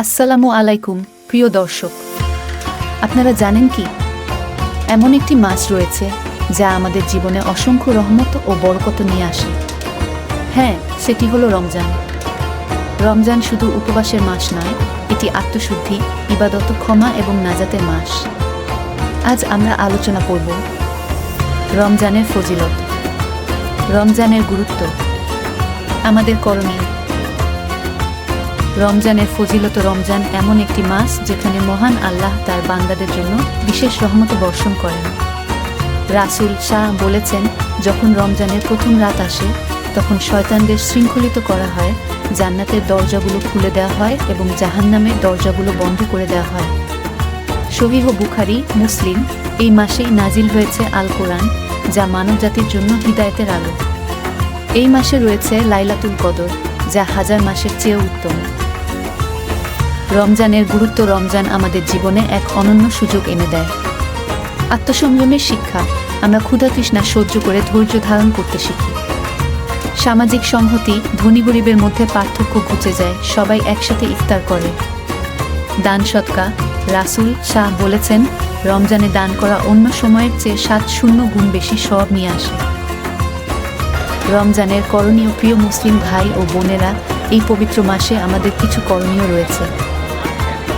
আসসালামু আলাইকুম, প্রিয় দর্শক। আপনারা জানেন কি? এমন একটি মাছ রয়েছে যা আমাদের জীবনে অসংখ্য রহমত ও বরকত নিয়ে আসে। হ্যাঁ সেটি হলো রমজান। রমজান শুধু উপবাসের মাস নয়, এটি আত্মশুদ্ধি, ইবাদত, ক্ষমা এবং নাজাতের মাস। আজ আমরা আলোচনা করব রমজানের ফজিলত। রমজানের গুরুত্ব। আমাদের করণীয় রমজানের ফজিলত রমজান এমন একটি মাস যেখানে মহান আল্লাহ তার বান্দাদের জন্য বিশেষ রহমত বর্ষণ করেন। রাসুল শাহ বলেছেন, যখন রমজানের প্রথম রাত আসে, তখন শয়তানদের শৃঙ্খলিত করা হয়, জান্নাতের দরজাগুলো খুলে দেওয়া হয় এবং জাহান্নামের দরজাগুলো বন্ধ করে দেওয়া হয়। শহীহ বুখারি, মুসলিম, এই মাসেই নাজিল হয়েছে আল কোরআন যা মানবজাতির জন্য হৃদায়তের আলো। এই মাসে রয়েছে লাইলাতুল কদর, যা হাজার মাসের চেয়েও উত্তম। রমজানের গুরুত্ব রমজান আমাদের জীবনে এক অনন্য সুযোগ এনে দেয়। আত্মসংযমের শিক্ষা আমরা ক্ষুধা তৃষ্ণা সহ্য করে ধৈর্য ধারণ করতে শিখি। সামাজিক সংহতি, ধনী গরিবের মধ্যে পার্থক্য ঘুচে যায়, সবাই একসাথে ইফতার করে। দান সৎকা, রাসুল শাহ বলেছেন, রমজানে দান করা অন্য সময়ের চেয়ে সাত শূন্য গুণ বেশি সব নিয়ে আসে। রমজানের করণীয় প্রিয় মুসলিম ভাই ও বোনেরা এই পবিত্র মাসে আমাদের কিছু করণীয় রয়েছে।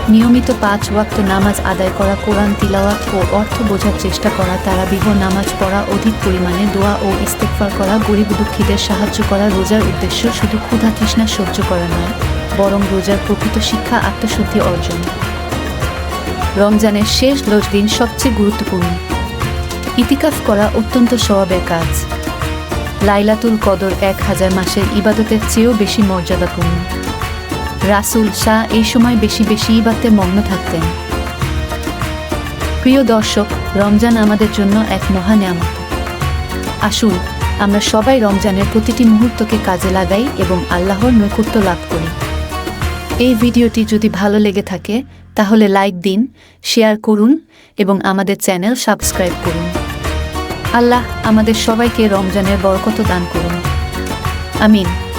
নিয়মিত পাঁচ ওয়াক্ত নামাজ আদায় করা, কোরআন তিলাওয়াত ও অর্থ বোঝার চেষ্টা করা, তারাবিহ নামাজ পড়া, অধিক পরিমাণে দোয়া ও ইস্তেকফার করা, গরিব দুঃখীদের সাহায্য করা, রোজার উদ্দেশ্য শুধু ক্ষুধা তৃষ্ণা সহ্য করা নয়, বরং রোজার প্রকৃত শিক্ষা আত্মশুদ্ধি অর্জন। রমজানের শেষ দশ দিন সবচেয়ে গুরুত্বপূর্ণ। ইতিকাফ করা অত্যন্ত স্বভাবের কাজ। লাইলাতুল কদর এক হাজার মাসের ইবাদতের চেয়েও বেশি মর্যাদাপূর্ণ। রাসুল শাহ এই সময় বেশি বেশি ইবাদতে মগ্ন থাকতেন। প্রিয় দর্শক, রমজান আমাদের জন্য এক মহানিয়ামত আসুন, আমরা সবাই রমজানের প্রতিটি মুহূর্তকে কাজে লাগাই এবং আল্লাহর নৈকট্য লাভ করি। এই ভিডিওটি যদি ভালো লেগে থাকে, তাহলে লাইক দিন, শেয়ার করুন এবং আমাদের চ্যানেল সাবস্ক্রাইব করুন। আল্লাহ আমাদের সবাইকে রমজানের বরকত দান করুন। আমিন।